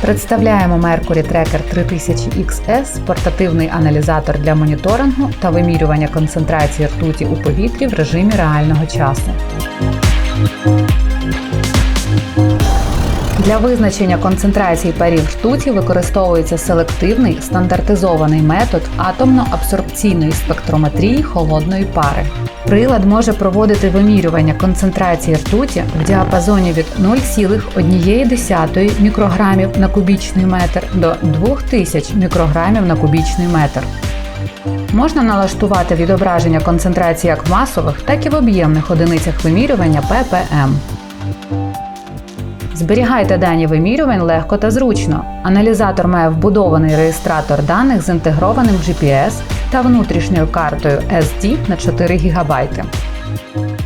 Представляємо Mercury Tracker 3000 XS – портативний аналізатор для моніторингу та вимірювання концентрації ртуті у повітрі в режимі реального часу. Для визначення концентрації парів ртуті використовується селективний стандартизований метод атомно-абсорбційної спектрометрії холодної пари. Прилад може проводити вимірювання концентрації ртуті в діапазоні від 0,1 мікрограмів на кубічний метр до 2000 мікрограмів на кубічний метр. Можна налаштувати відображення концентрації як в масових, так і в об'ємних одиницях вимірювання ppm. Зберігайте дані вимірювань легко та зручно. Аналізатор має вбудований реєстратор даних з інтегрованим GPS та внутрішньою картою SD на 4 ГБ.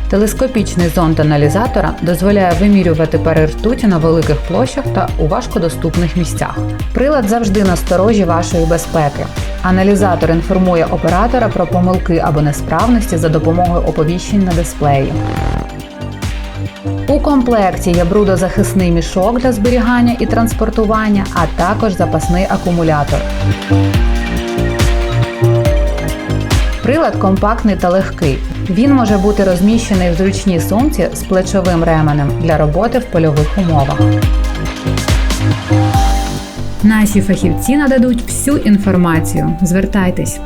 Телескопічний зонд аналізатора дозволяє вимірювати пари ртуті на великих площах та у важкодоступних місцях. Прилад завжди на сторожі вашої безпеки. Аналізатор інформує оператора про помилки або несправності за допомогою оповіщень на дисплеї. У комплекті є брудозахисний мішок для зберігання і транспортування, а також запасний акумулятор. Прилад компактний та легкий. Він може бути розміщений в зручній сумці з плечовим ременем для роботи в польових умовах. Наші фахівці нададуть всю інформацію. Звертайтесь.